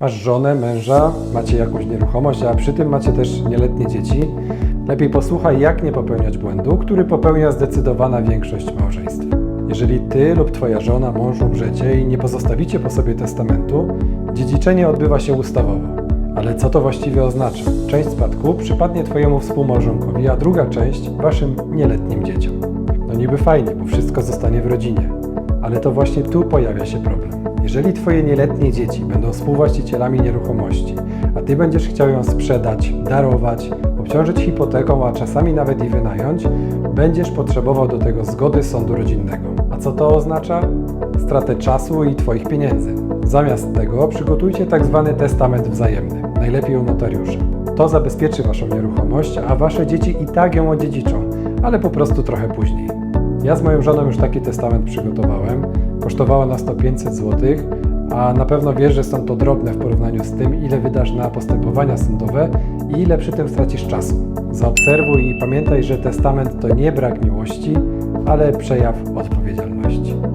Masz żonę, męża, macie jakąś nieruchomość, a przy tym macie też nieletnie dzieci. Lepiej posłuchaj, jak nie popełniać błędu, który popełnia zdecydowana większość małżeństw. Jeżeli ty lub twoja żona, mąż umrzecie i nie pozostawicie po sobie testamentu, dziedziczenie odbywa się ustawowo. Ale co to właściwie oznacza? Część spadku przypadnie twojemu współmałżonkowi, a druga część waszym nieletnim dzieciom. No niby fajnie, bo wszystko zostanie w rodzinie. Ale to właśnie tu pojawia się problem. Jeżeli twoje nieletnie dzieci będą współwłaścicielami nieruchomości, a ty będziesz chciał ją sprzedać, darować, obciążyć hipoteką, a czasami nawet i wynająć, będziesz potrzebował do tego zgody sądu rodzinnego. A co to oznacza? Stratę czasu i twoich pieniędzy. Zamiast tego przygotujcie tak zwany testament wzajemny, najlepiej u notariusza. To zabezpieczy waszą nieruchomość, a wasze dzieci i tak ją odziedziczą, ale po prostu trochę później. Ja z moją żoną już taki testament przygotowałem. Kosztowało nas to 500 zł, a na pewno wiesz, że są to drobne w porównaniu z tym, ile wydasz na postępowania sądowe i ile przy tym stracisz czasu. Zaobserwuj i pamiętaj, że testament to nie brak miłości, ale przejaw odpowiedzialności.